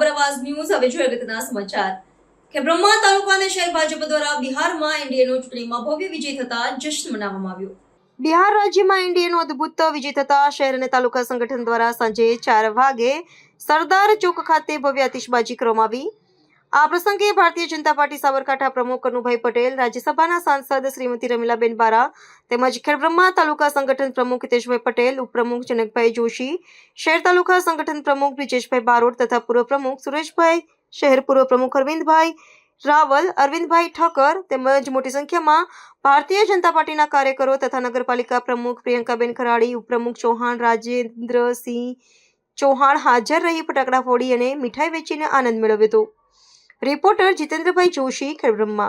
હવે જોઈએ અગત્યના સમાચાર. કે બ્રહ્મા તાલુકા અને શહેર ભાજપ દ્વારા બિહારમાં એનડીએનો ચૂંટણીમાં ભવ્ય વિજય થતા જશ્ન મનાવવામાં આવ્યો. બિહાર રાજ્યમાં એનડીએનો અદભુત વિજય થતા શહેર અને તાલુકા સંગઠન દ્વારા સાંજે ચાર વાગે સરદાર ચોક ખાતે ભવ્ય આતિશબાજી કરવામાં આવી. આ પ્રસંગે ભારતીય જનતા પાર્ટી સાબરકાંઠા પ્રમુખ કનુભાઈ પટેલ, રાજ્યસભાના સાંસદ શ્રીમતી રમીલાબેન બારા તેમજ ખેડબ્રહ્મા તાલુકા સંગઠન પ્રમુખ હિતેશભાઈ પટેલ, ઉપપ્રમુખ જનકભાઈ જોશી, શહેર તાલુકા સંગઠન પ્રમુખ બ્રિજેશભાઈ બારોટ તથા પૂર્વ પ્રમુખ સુરેશભાઈ, શહેર પૂર્વ પ્રમુખ અરવિંદભાઈ રાવલ, અરવિંદભાઈ ઠક્કર તેમજ મોટી સંખ્યામાં ભારતીય જનતા પાર્ટીના કાર્યકરો તથા નગરપાલિકા પ્રમુખ પ્રિયંકાબેન ખરાડી, ઉપપ્રમુખ ચૌહાણ, રાજેન્દ્રસિંહ ચૌહાણ હાજર રહી, ફટાકડા ફોડી અને મીઠાઈ વેચીને આનંદ મેળવ્યો હતો. રિપોર્ટર જીતેન્દ્રભાઈ જોશી ખેડબ્રહ્મા